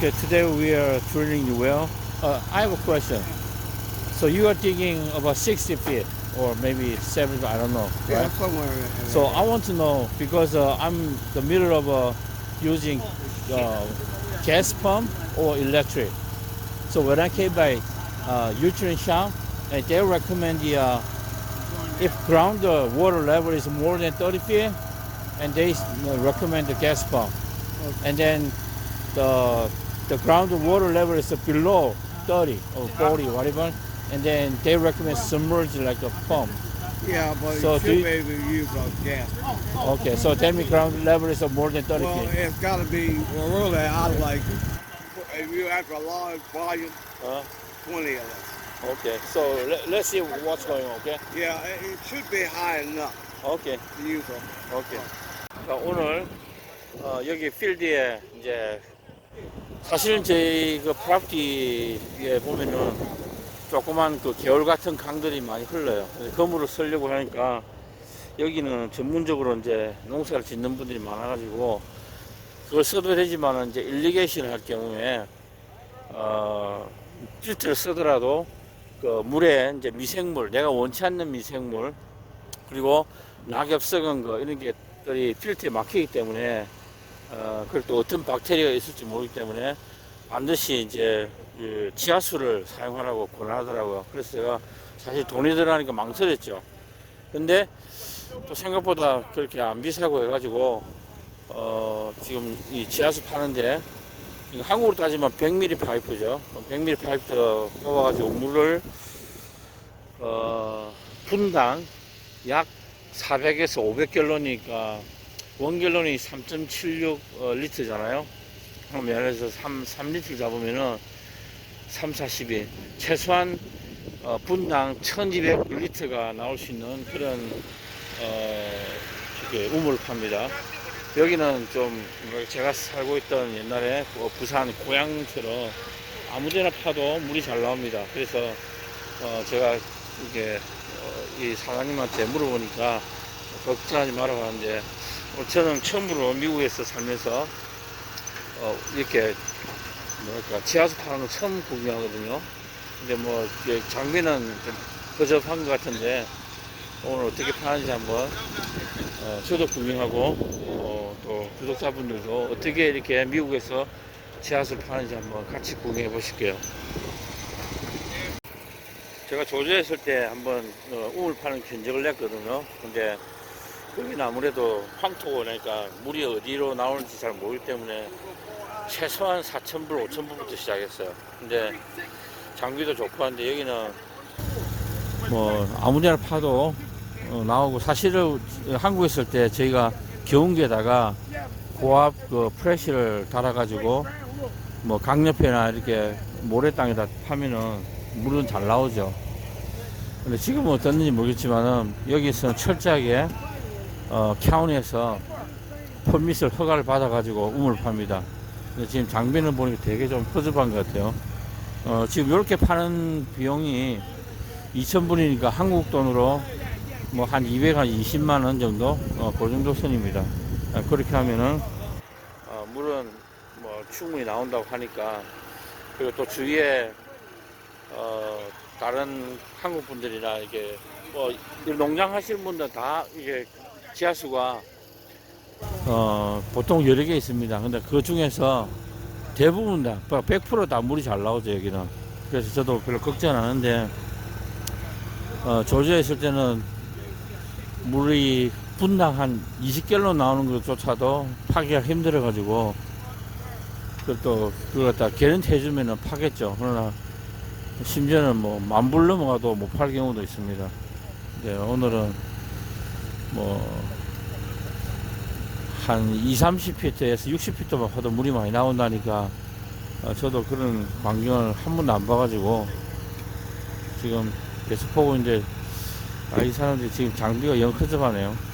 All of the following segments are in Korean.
Okay, today we are drilling the well. Uh, I have a question. So you are digging about 60 feet or maybe 70, I don't know, Yeah, right? somewhere. there. So I want to know because uh, I'm the middle of uh, using uh, gas pump or electric. So when I came by uh, nutrient shop, and they recommend the uh, if ground uh, water level is more than 30 feet, and they recommend the gas pump. And then the the ground water level is below 30 or 40, whatever. And then they recommend submerge like a pump. Yeah, but So you do should you- be able to use a gas. Okay, so tell me ground level is more than 30 Well, feet. it's got to be, well, really, I'd like, if you have a large volume, Uh, 20 of us. okay, so let, let's see what's going on, okay? Yeah, it, it should be high enough Okay, to use them. 오케이. 자, 오늘 어, 여기 필드에 이제 사실은 저희 그 프라프티에 보면은 조그만 그 개울 같은 강들이 많이 흘러요. 그물을 쓰려고 하니까 여기는 전문적으로 이제 농사를 짓는 분들이 많아가지고 그걸 써도 되지만 이제 일리게이션을 할 경우에 어, 필터를 쓰더라도 그 물에 이제 미생물, 내가 원치 않는 미생물 그리고 낙엽 썩은 거 이런 게들이 필터에 막히기 때문에 어, 그리고 또 어떤 박테리아가 있을지 모르기 때문에 반드시 이제 그 지하수를 사용하라고 권하더라고요. 그래서 제가 사실 돈이 들어가니까 망설였죠. 근데 또 생각보다 그렇게 안 비싸고 해가지고 어, 지금 이 지하수 파는데 한국으로 따지면 100mm 파이프죠. 100mm 파이프 뽑아가지고 물을 어, 분당 약 400에서 500갤론이니까 원갤론이 3.76 어, 리터잖아요. 그럼 들어서 3, 3리터 잡으면은 3, 40이 최소한 어, 분당 1200리터가 나올 수 있는 그런 어, 팝니다. 여기는 좀 제가 살고 있던 옛날에 그 부산 고향처럼 아무데나 파도 물이 잘 나옵니다. 그래서 어, 제가 이게 어, 이 사장님한테 물어보니까 걱정하지 말라고 하는데 어, 저는 처음으로 미국에서 살면서 어, 이렇게 뭐랄까 지하수 파는 거 처음 구경하거든요. 근데 뭐 장비는 좀 허접한 것 같은데 오늘 어떻게 파는지 한번 어, 저도 구경하고 어, 또 구독자분들도 어떻게 이렇게 미국에서 지하수를 파는지 한번 같이 구경해 보실게요. 제가 조조에 있을 때 한번 어, 우물 파는 견적을 냈거든요. 근데 거기는 아무래도 황토고니까 물이 어디로 나오는지 잘 모르기 때문에 최소한 4,000불, 5,000불부터 시작했어요. 근데 장비도 좋고 한데 여기는 뭐 아무 데나 파도 어, 나오고 사실은 한국에 있을 때 저희가 겨운개에다가 고압 그 프레시를 달아가지고 뭐 강옆에나 이렇게 모래 땅에다 파면은 물은 잘 나오죠. 근데 지금은 어떻는지 모르겠지만은 여기서는 철저하게 어, 카운티에서 퍼밋을 허가를 받아가지고 우물 팝니다. 근데 지금 장비는 보니까 되게 좀 허접한 것 같아요. 어, 지금 이렇게 파는 비용이 2,000불이니까 한국 돈으로 뭐 한 220만 원 정도, 어, 그 정도 선입니다. 아, 그렇게 하면은 어, 물은 뭐 충분히 나온다고 하니까 그리고 또 주위에 어, 다른 한국 분들이나 이게 뭐 농장 하시는 분들 다 이게 지하수가 어, 보통 여러 개 있습니다. 근데 그 중에서 대부분 다, 100%다 물이 잘 나오죠, 여기는. 그래서 저도 별로 걱정 안 하는데, 어, 조지에 있을 때는 물이 분당 한 20갤론 나오는 것조차도 파기가 힘들어가지고, 그또 그걸 갖다 개런티 해주면은 파겠죠. 그러나, 심지어는 뭐, 만불 넘어가도 못 팔 경우도 있습니다. 네, 오늘은 뭐, 한 2, 30피트에서 60피트만 파도 물이 많이 나온다니까 어, 저도 그런 광경을 한 번도 안 봐가지고 지금 계속 보고 있는데 아, 이 사람들이 지금 장비가 영 허접하네요.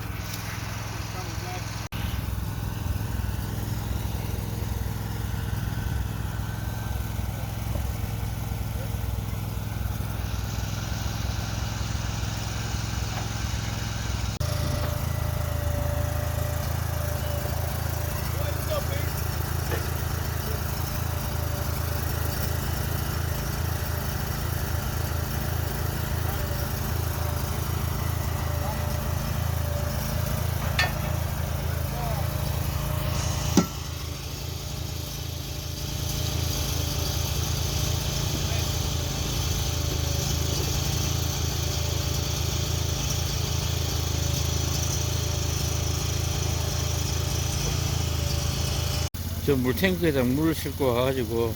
저 물탱크에다 물을 싣고 와가지고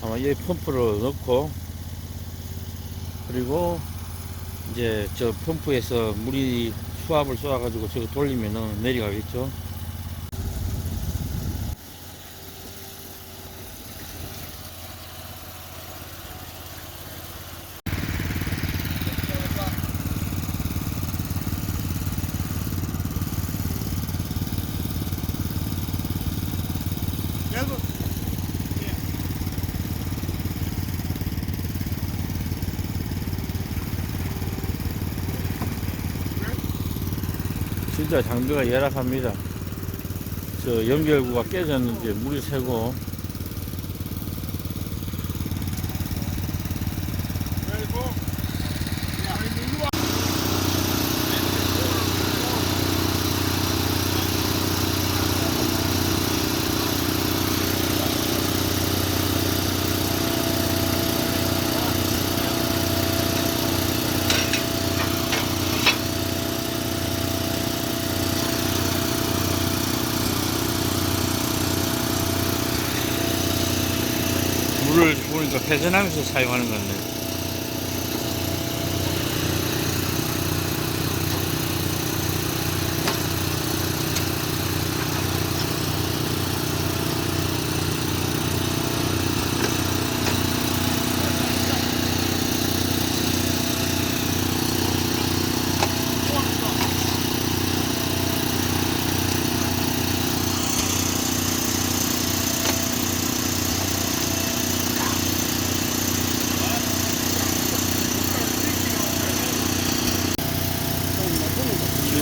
아마 이 펌프로 넣고 그리고 이제 저 펌프에서 물이 수압을 쏘아가지고 저거 돌리면은 내려가겠죠. 진짜 장비가 열악합니다. 저 연결구가 깨졌는지 물이 새고 보니까 회전하면서 사용하는 건데.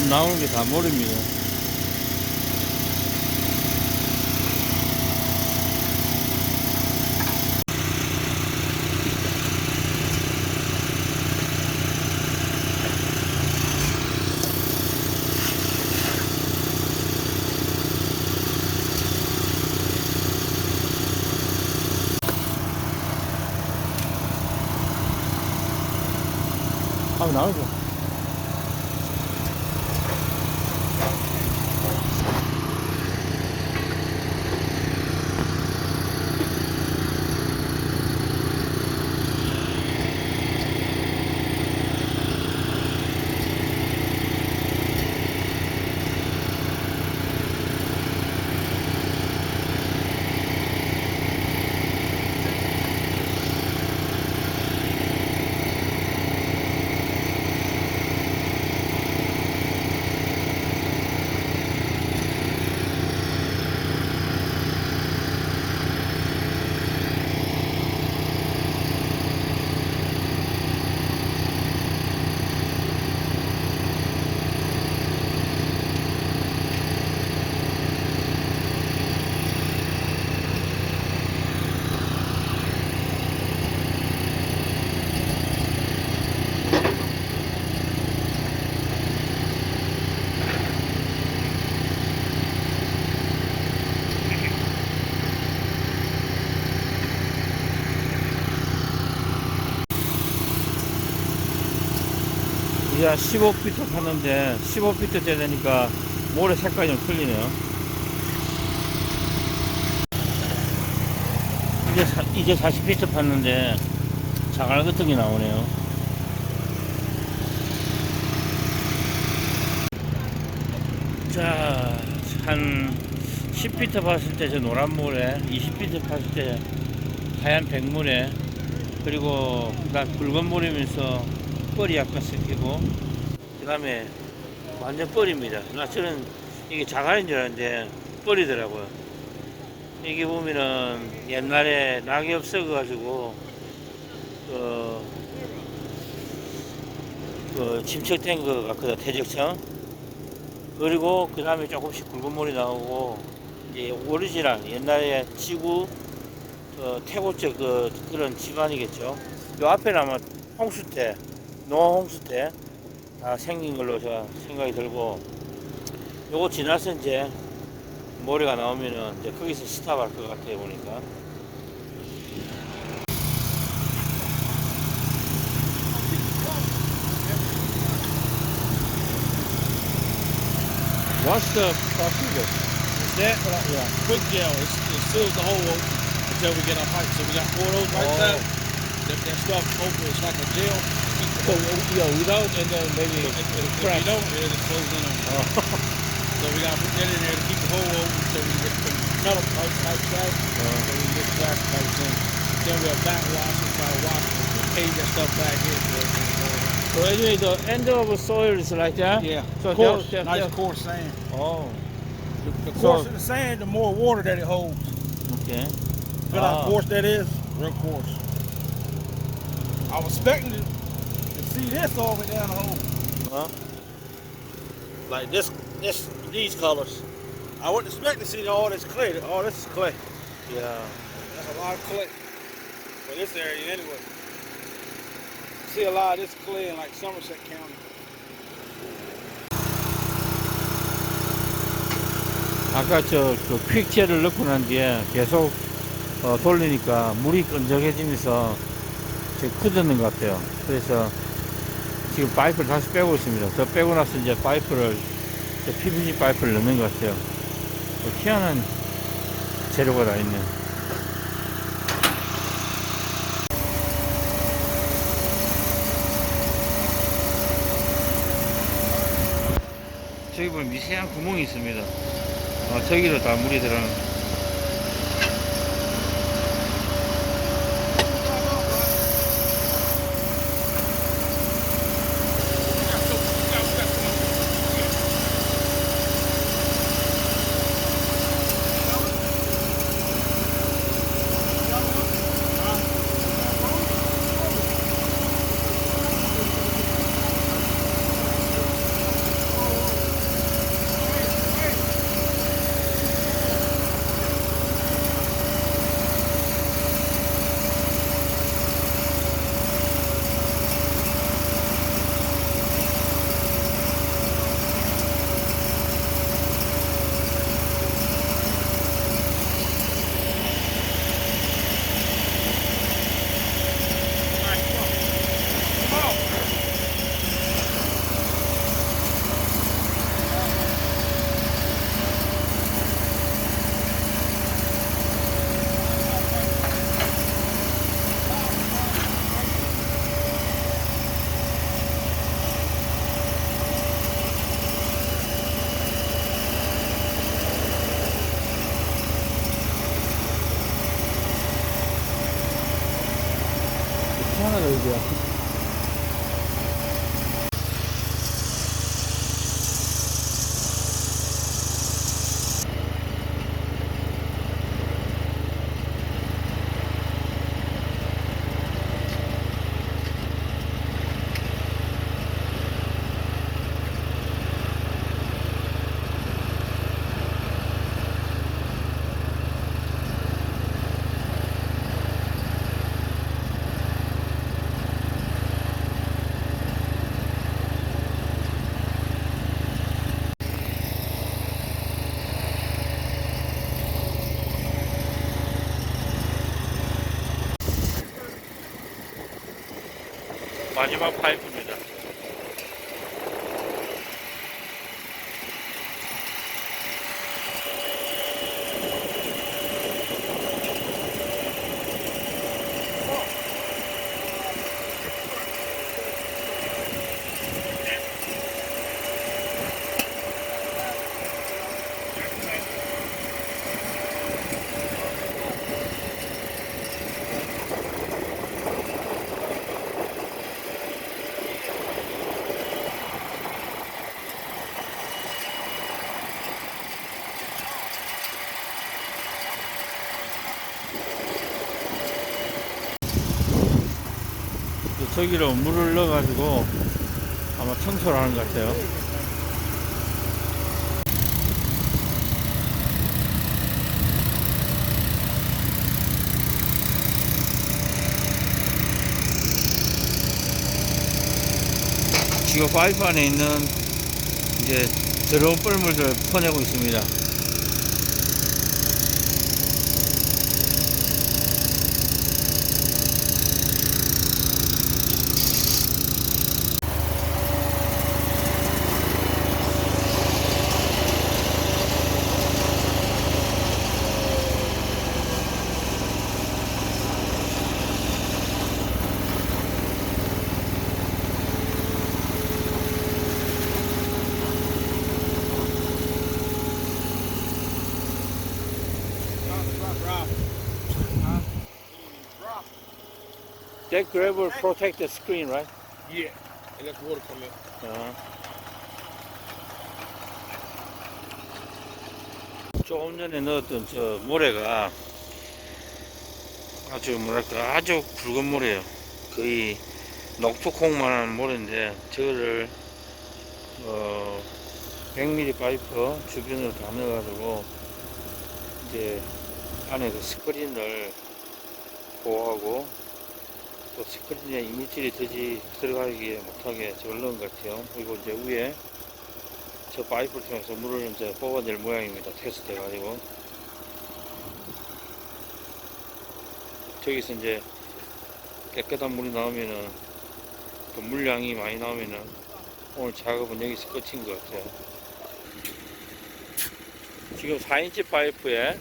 나오는 게 다 모릅니다. 한번 나오죠. 이제 15피트 팠는데 15피트 때 되니까 모래 색깔이 좀 틀리네요. 이제 사, 이제 40피트 팠는데 자갈 같은 게 나오네요. 자, 한 10피트 봤을 때 저 노란 모래, 20피트 봤을 때 하얀 백모래, 그리고 그다음 붉은 모래면서 뻘이 약간 섞이고 그 다음에 완전 뻘입니다. 나 저는 이게 자갈인 줄 알았는데 뻘이더라고요. 이게 보면은 옛날에 낙엽 썩어가지고 그, 그 침척된 것 같거든 퇴적청 그리고 그 다음에 조금씩 굵은 물이 나오고 이제 오리지널 옛날에 지구 어, 태고적 그, 그런 집안이겠죠. 요 앞에는 아마 홍수 때 노화 홍수 때 다 생긴 걸로 제가 생각이 들고 요거 지나서 이제 모래가 나오면은 이제 거기서 스탑할 것 같아요 보니까 What's the procedure? that. Yeah. Quick gel. It's, it seals the hole open until we get our pipe. So we got four of those right Oh. there. That, that stuff open. It's like a gel. Keep the So, hole you know, without and then maybe If, if, if crack. you don't, it'll close in on you. So we gotta put that in there to keep the hole open so we can get the metal pipe pipes out. So we can get the plastic pipes in. Then we'll backwash and try to wash and cave that stuff back in. So everything's. So anyway, the end of the soil is like that. Yeah, So coarse, they'll- they'll- nice they'll- coarse sand. Oh, The, the So- the sand, the more water that it holds. okay. Feel Ah. how coarse that is? Real coarse. I was expecting to, to see this all the way down the hole. Huh? Like this, this, these colors. I wasn't expecting to see all this clay. All this is clay. Yeah. That's a lot of clay for this area anyway. See a lot of this clay in like Somerset County. 아까 저그 퀵체를 넣고 난 뒤에 계속 어, 돌리니까 물이 끈적해지면서 지금 굳었는 것 같아요. 그래서 지금 파이프를 다시 빼고 있습니다. 저 빼고 나서 이제 파이프를 저 PVC 파이프를 넣는 것 같아요. 뭐 희한한 재료가 다 있네. 저기 보면 미세한 구멍이 있습니다. 어, 저기로 다 물이 들어가는. 마지막 파이프입니다. 저기로 물을 넣어가지고 아마 청소를 하는 것 같아요. 지금 파이프 안에 있는 이제 더러운 뻘물들을 퍼내고 있습니다. That gravel protect the screen, right? Yeah. And that's water coming. 어. 조금 전에 넣었던 저 모래가 아주 뭐랄까 아주 굵은 모래예요. 거의 녹두콩만한 모래인데 저거를 어 100mm 파이프 주변으로 다 넣어가지고 이제 안에 그 스크린을 보호하고 또 스크린에 이물질이 들지 들어가기 못하게 저걸 것 같아요. 그리고 이제 위에 저 파이프를 통해서 물을 이제 뽑아낼 모양입니다. 테스트 해가지고 저기서 이제 깨끗한 물이 나오면은 또 물량이 많이 나오면은 오늘 작업은 여기서 끝인 것 같아요. 지금 4인치 파이프에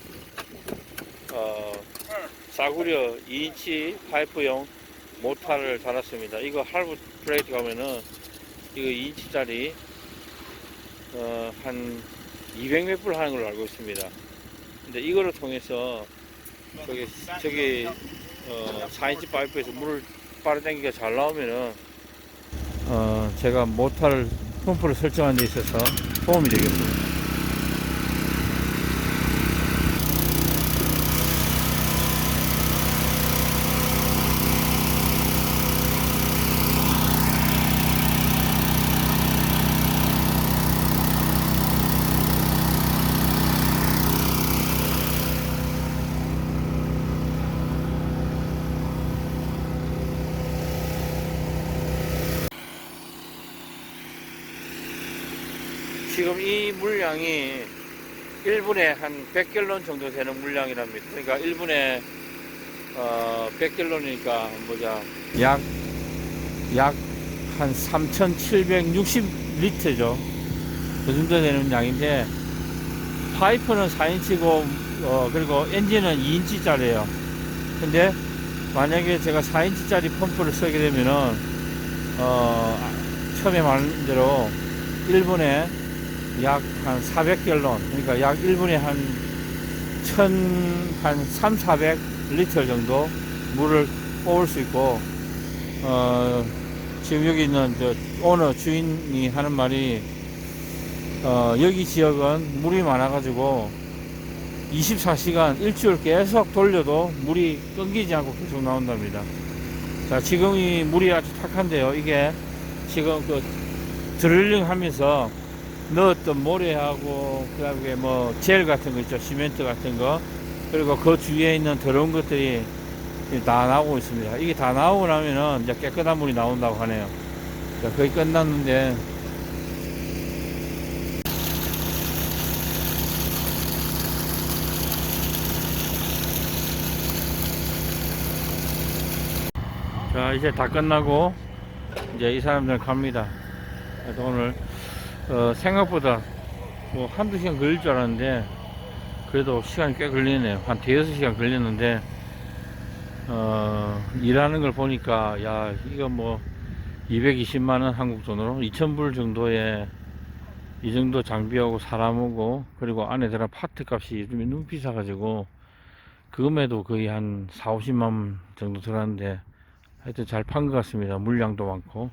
어, 싸구려 2인치 파이프용 모타를 달았습니다. 이거 할부 플레이트 가면은 이거 2인치짜리 어, 한 200몇 불 하는 걸로 알고 있습니다. 근데 이거를 통해서 저기 저기 어, 4인치 파이프에서 물을 빨아당기가 잘 나오면은 어, 제가 모타를 펌프를 설정한 데 있어서 도움이 되겠습니다. 지금 이 물량이 1분에 한 100갤런 정도 되는 물량이랍니다. 그러니까 1분에 어, 100갤런이니까 보자. 약, 약 한 3,760리터죠. 그 정도 되는 양인데, 파이프는 4인치고, 어, 그리고 엔진은 2인치짜리예요 근데 만약에 제가 4인치짜리 펌프를 쓰게 되면은, 어, 처음에 말한 대로 1분에 약 한 400갤런, 그러니까 약 1분에 한 1000, 한 3, 400리터 정도 물을 뽑을 수 있고, 어, 지금 여기 있는 저 오너 주인이 하는 말이, 어, 여기 지역은 물이 많아가지고 24시간 일주일 계속 돌려도 물이 끊기지 않고 계속 나온답니다. 자, 지금 이 물이 아주 탁한데요. 이게 지금 그 드릴링 하면서 넣었던 모래하고 그다음에 뭐 젤 같은 거 있죠. 시멘트 같은 거. 그리고 그 주위에 있는 더러운 것들이 다 나오고 있습니다. 이게 다 나오고 나면은 이제 깨끗한 물이 나온다고 하네요. 자, 거의 끝났는데. 자 이제 다 끝나고 이제 이 사람들 갑니다. 오늘 어, 생각보다 뭐 한두 시간 걸릴 줄 알았는데 그래도 시간이 꽤 걸리네요. 한 대여섯 시간 걸렸는데 어, 일하는 걸 보니까 야 이거 뭐 220만원 한국 돈으로 2000불 정도에 이 정도 장비하고 사람하고 그리고 안에 들어간 파트 값이 요즘에 너무 비싸가지고 그금에도 거의 한 4, 50만 원 정도 들었는데 하여튼 잘 판 것 같습니다. 물량도 많고